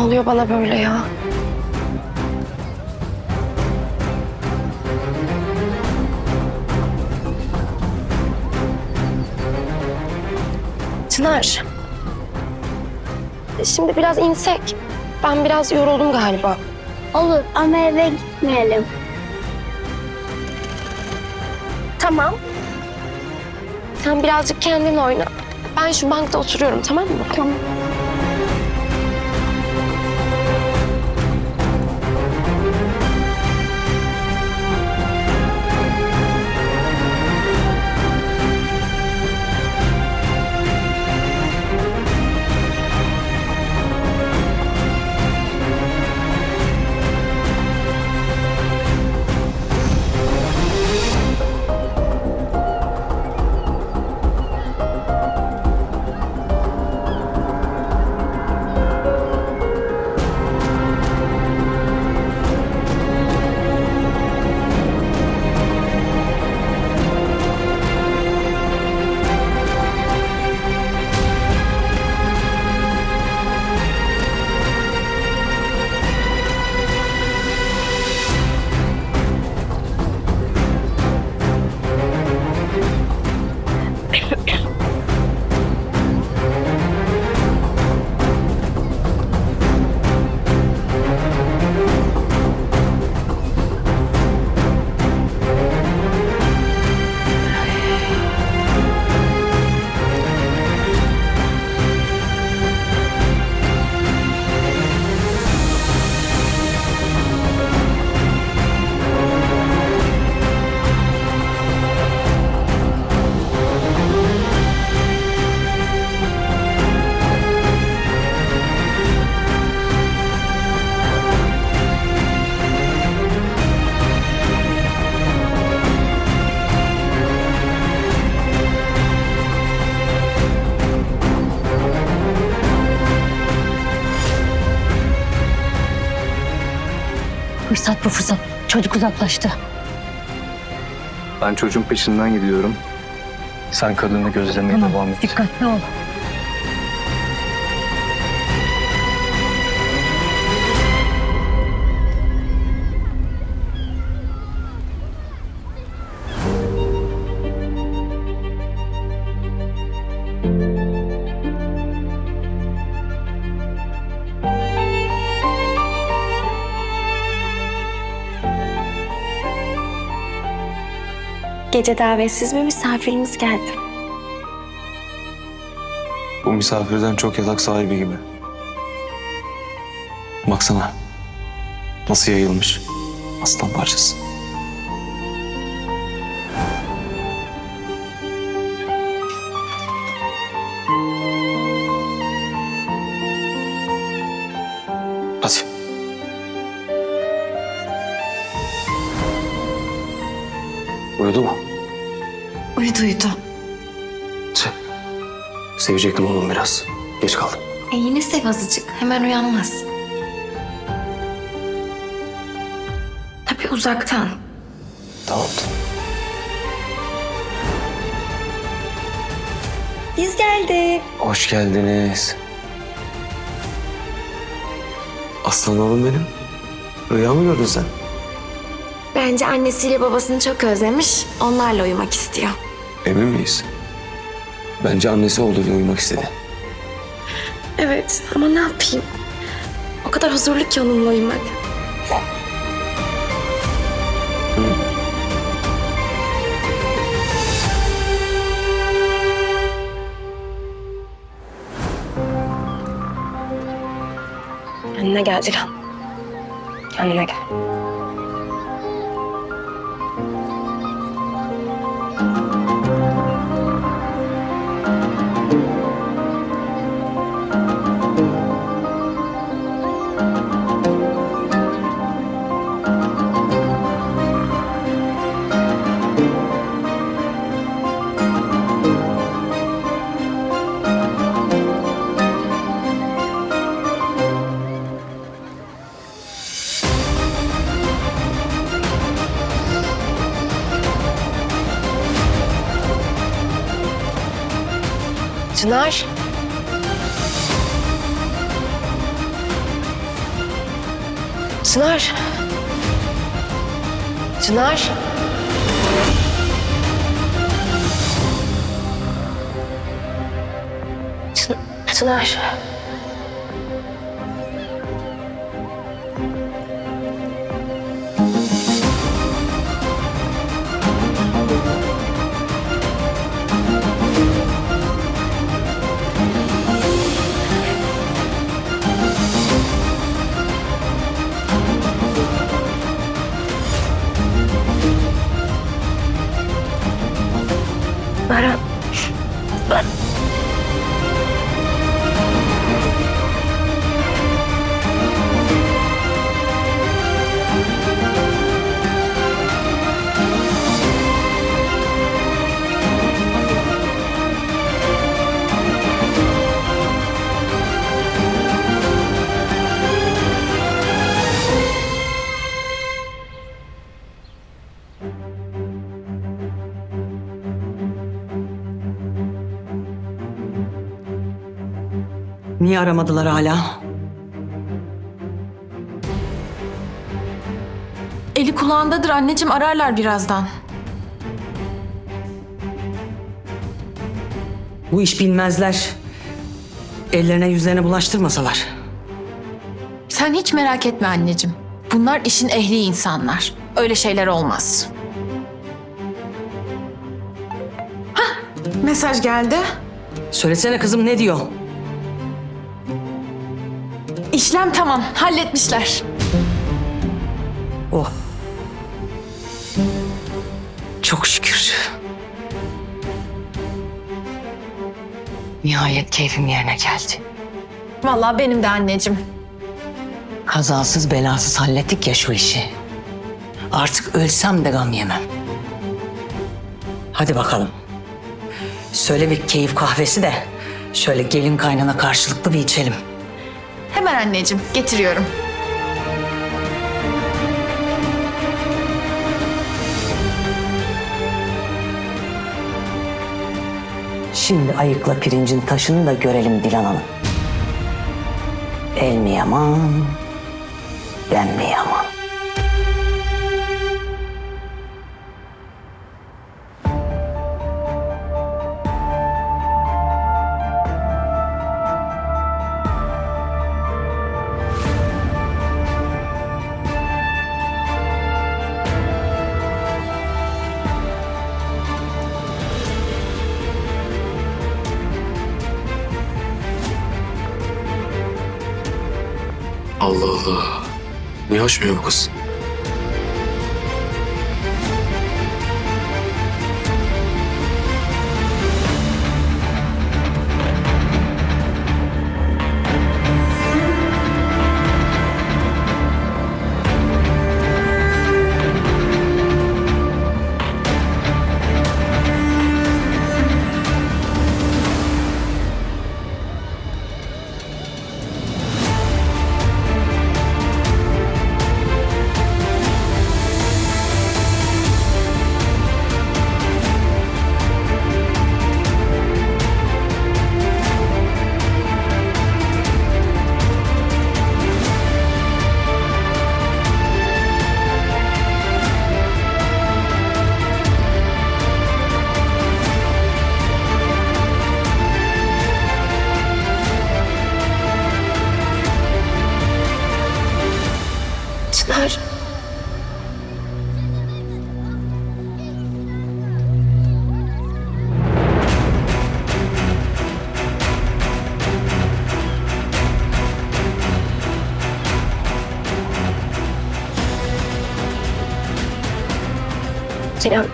oluyor bana böyle ya? Çınar. Şimdi biraz insek. Ben biraz yoruldum galiba. Olur ama eve gitmeyelim. Tamam. Sen birazcık kendin oyna. Ben şu bankta oturuyorum tamam mı? Tamam. Fırsat bu fırsat. Çocuk uzaklaştı. Ben çocuğun peşinden gidiyorum. Sen kadını gözlemeye Tamam, devam et. dikkatli ol. Gece davetsiz bir misafirimiz geldi. Bu misafirden çok yatak sahibi gibi. Baksana. Nasıl yayılmış. Aslan parçası. Hadi. Uyudu mu? Uyudu uyudu. Tüh. Sevecektim oğlum biraz. Geç kaldım. E yine sev azıcık. Hemen uyanmaz. Tabii uzaktan. Tamam. Biz geldik. Hoş geldiniz. Aslan oğlum benim. Rüya mı gördün sen? Bence annesiyle babasını çok özlemiş. Onlarla uyumak istiyor. Emin miyiz? Bence annesi oğluyla uyumak istedi. Evet ama ne yapayım? O kadar huzurlu ki onunla uyumak. Kendine gel Dilan. Kendine gel. Çınar. Çınar. Çınar. Çın- Çınar. Niye aramadılar hala? Eli kulağındadır anneciğim ararlar birazdan. Bu iş bilmezler. Ellerine yüzlerine bulaştırmasalar. Sen hiç merak etme anneciğim. Bunlar işin ehli insanlar. Öyle şeyler olmaz. Hah, mesaj geldi. Söylesene kızım ne diyor? İşlem tamam, halletmişler. Oh. Çok şükür. Nihayet keyfim yerine geldi. Vallahi benim de anneciğim. Kazasız belasız hallettik ya şu işi. Artık ölsem de gam yemem. Hadi bakalım. Söyle bir keyif kahvesi de şöyle gelin kaynana karşılıklı bir içelim. Hemen anneciğim, getiriyorum. Şimdi ayıkla pirincin taşını da görelim Dilan Hanım. El mi yaman, ben mi yaman? Allah Allah. Niye açmıyor bu kız? Çınar. Sinan.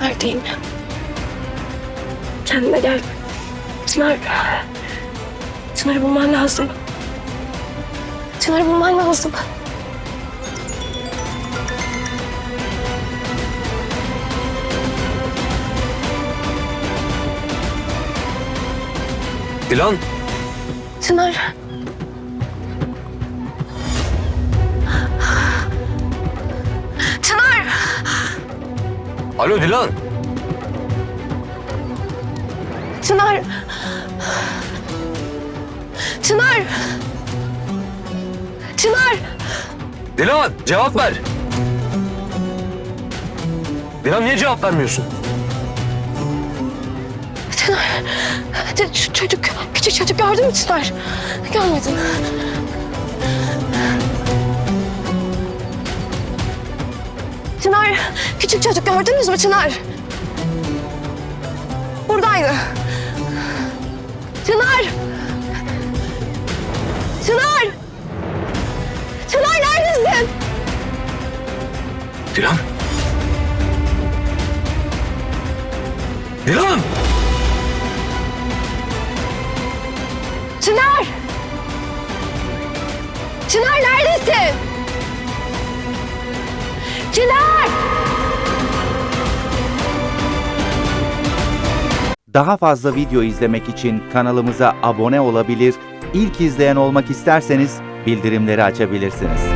Neredeyim? Kendine gel. Çınar. Çınar'ı bulman lazım. Çınar'ı bulman lazım. Dilan. Çınar. Çınar. Alo Dilan. Çınar. Çınar. Çınar. Dilan cevap ver. Dilan niye cevap vermiyorsun? Çınar! Çocuk, küçük çocuk gördün mü Çınar? Görmedim. Çınar, küçük çocuk gördünüz mü Çınar? Buradaydı. Çınar! Çınar! Çınar neredesin? Dilan. Dilan. Çınar! Çınar neredesin? Çınar! Daha fazla video izlemek için kanalımıza abone olabilir, ilk izleyen olmak isterseniz bildirimleri açabilirsiniz.